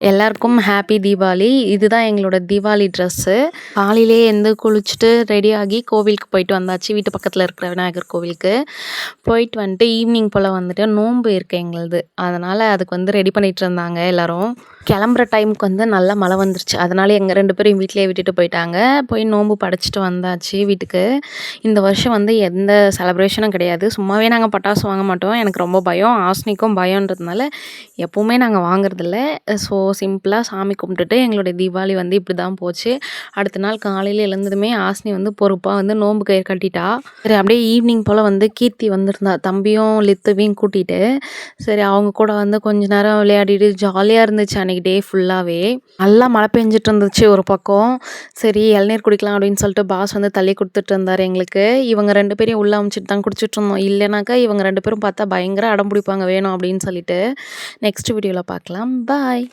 எல்லாருக்கும் ஹாப்பி தீபாவளி. இதுதான் எங்களோட தீபாவளி ட்ரெஸ்ஸு காலையிலே எழுந்து குளிச்சுட்டு ரெடி ஆகி கோவிலுக்கு போயிட்டு வந்தாச்சு. வீட்டு பக்கத்தில் இருக்கிற விநாயகர் கோவிலுக்கு. போயிட்டு வந்துட்டு ஈவினிங் போல் வந்துட்டு நோன்பு இருக்குது எங்களுது. அதனால் அதுக்கு வந்து ரெடி பண்ணிகிட்டு இருந்தாங்க எல்லோரும். கிளம்புற டைமுக்கு வந்து நல்லா மழை வந்துருச்சு. அதனால் எங்கள் ரெண்டு பேரும் வீட்டிலே விட்டுட்டு போயிட்டாங்க. போய் நோன்பு படைச்சிட்டு வந்தாச்சு வீட்டுக்கு. இந்த வருஷம் வந்து எந்த செலப்ரேஷனும் கிடையாது. சும்மாவே நாங்கள் பட்டாசு வாங்க மாட்டோம். எனக்கு ரொம்ப பயம். ஆஸ்னிக்கும் பயம்ன்றதுனால எப்போவுமே நாங்கள் வாங்குறதில்ல. ஸோ சிம்பிளாக சாமி கும்பிட்டுட்டு எங்களுடைய தீபாவளி வந்து இப்படி தான் போச்சு. அடுத்த நாள் காலையில் எழுந்ததுமே ஆஸ்னி வந்து பொறுப்பாக வந்து நோன்பு கயிறு கட்டிட்டா. சரி அப்படியே ஈவினிங் போல் வந்து கீர்த்தி வந்திருந்தா தம்பியும் லித்துவையும் கூட்டிகிட்டு சரி அவங்க கூட வந்து கொஞ்ச நேரம் விளையாடிட்டு ஜாலியாக இருந்துச்சு அன்றைக்கி டே ஃபுல்லாகவே நல்லா மழை பெஞ்சிட்டு இருந்துச்சு ஒரு பக்கம். சரி இளநீர் குடிக்கலாம் அப்படின்னு சொல்லிட்டு பாஸ் வந்து தள்ளி கொடுத்துட்டு இருந்தார் எங்களுக்கு. இவங்க ரெண்டு பேரையும் உள்ளே அமைச்சிட்டு தான் குடிச்சிட்டு இருந்தோம். இல்லைனாக்கா இவங்க ரெண்டு பேரும் பார்த்தா பயங்கர அடம் பிடிப்பாங்க வேணும் அப்படின்னு சொல்லிட்டு. நெக்ஸ்ட் வீடியோவில் பார்க்கலாம். பாய்